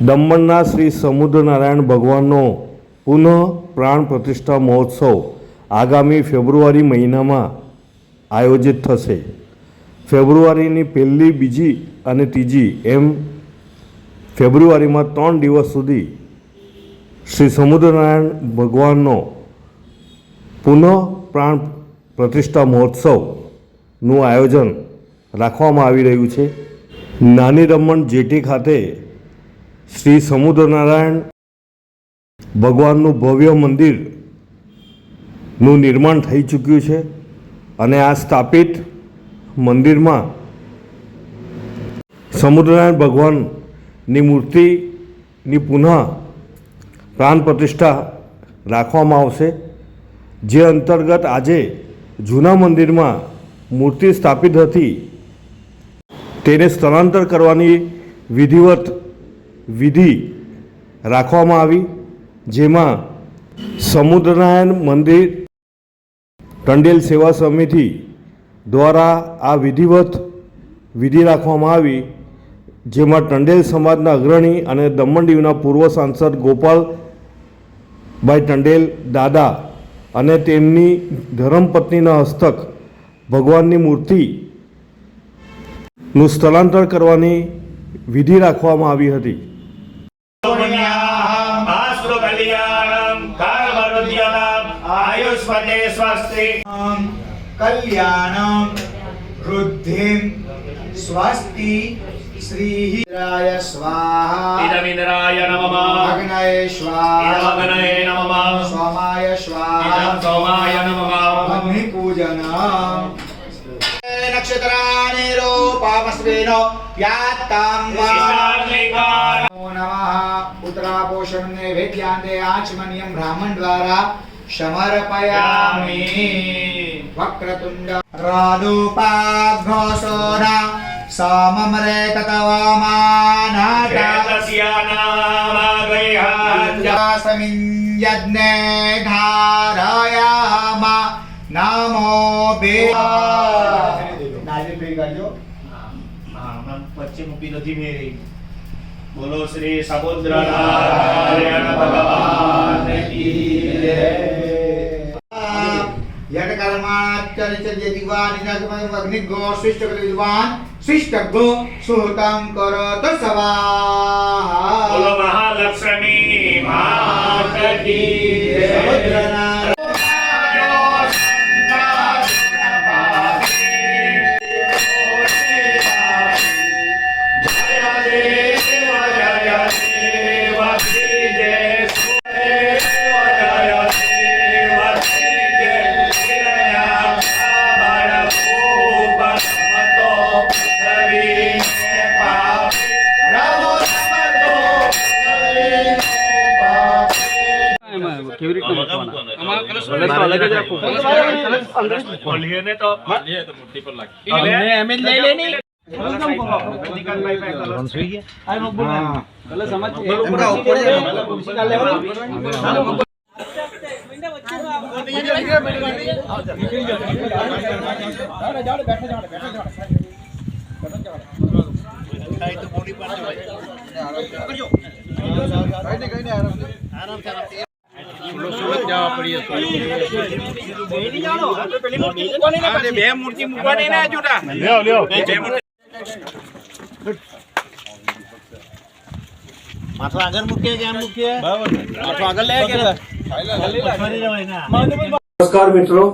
દમણના શ્રી સમુદ્રનારાયણ ભગવાનનો પુનઃ પ્રાણ પ્રતિષ્ઠા મહોત્સવ આગામી ફેબ્રુઆરી મહિનામાં આયોજિત થશે. ફેબ્રુઆરીની પહેલી, બીજી અને ત્રીજી એમ ફેબ્રુઆરીમાં ત્રણ દિવસ સુધી શ્રી સમુદ્રનારાયણ ભગવાનનો પુનઃ પ્રાણ પ્રતિષ્ઠા મહોત્સવનું આયોજન રાખવામાં આવી રહ્યું છે. નાની રમણ જેટી ખાતે શ્રી સમુદ્રનારાયણ ભગવાનનું ભવ્ય મંદિરનું નિર્માણ થઈ ચૂક્યું છે અને આ સ્થાપિત મંદિરમાં સમુદ્રનારાયણ ભગવાનની મૂર્તિની પુનઃ પ્રાણ પ્રતિષ્ઠા રાખવામાં આવશે, જે અંતર્ગત આજે જૂના મંદિરમાં મૂર્તિ સ્થાપિત હતી, તેને સ્થળાંતર કરવાની વિધિવત વિધિ રાખવામાં આવી, જેમાં સમુદ્રનારાયણ મંદિર, ટંડેલ સેવા સમિતિ દ્વારા આ વિધિવત વિધિ રાખવામાં આવી, જેમાં ટંડેલ સમાજના અગ્રણી અને દમણ દીવના પૂર્વ સાંસદ ગોપાલભાઈ ટંડેલ દાદા અને તેમની ધર્મપત્નીના હસ્તક ભગવાનની મૂર્તિનું સ્થળાંતર કરવાની વિધિ રાખવામાં આવી હતી. ఆస్తు కళ్యాణం కర్మరుద్యతం ఆయుష్మతే స్వస్తి కళ్యాణం వృద్ధిం స్వస్తి శ్రీహిరాయ స్వాహ ఇదమింద్రాయ నమః అగ్నయే స్వాహ అగ్నయే నమః సోమాయ స్వాహ సోమాయ నమః పూజన నక్షత్రాణి రూపామస్వేన પુત્રાપોષણને વેદ્યાંતે આચમનીયમ બ્રાહ્મણ દ્વારા સમર્પયામિ વક્રતુંડ રાદુપાઘોષોરા સમમરે કતવામાનાસ્મિન્યજ્ઞે ધારયામા નમો ભે વચ્ચે નથી મેળવી બોલો શ્રી સમુદ્રનારાયણ ભગવાન કી જય. યજ્ઞકર્માચર્ય દિવાન અગ્નિગો શિષ્ટ વિદ્વાન શિષ્ટ ગો સુહૃતમ કરો સવા બોલો મહાલક્ષ્મી માત કી જય. કેવી રીતે મૂકવાના? અલગ જ આપવું બોલીએ તો અમને એમ જ લઈ લેની. બે મૂર્તિ મૂકવાની ના જુટા લ્યો લ્યો. માથું આગળ મૂકીએ કે એમ મૂકીએ? માથો આગળ લે કે ફરી જવાય ના? નમસ્કાર મિત્રો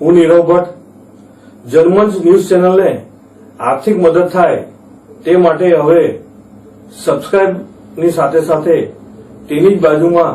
હું નીરવ ભટ્ટ. જર્મન્સ ન્યૂઝ ચેનલને આર્થિક મદદ થાય તે માટે હવે સબસ્ક્રાઇબની સાથે સાથે તેની જ બાજુમાં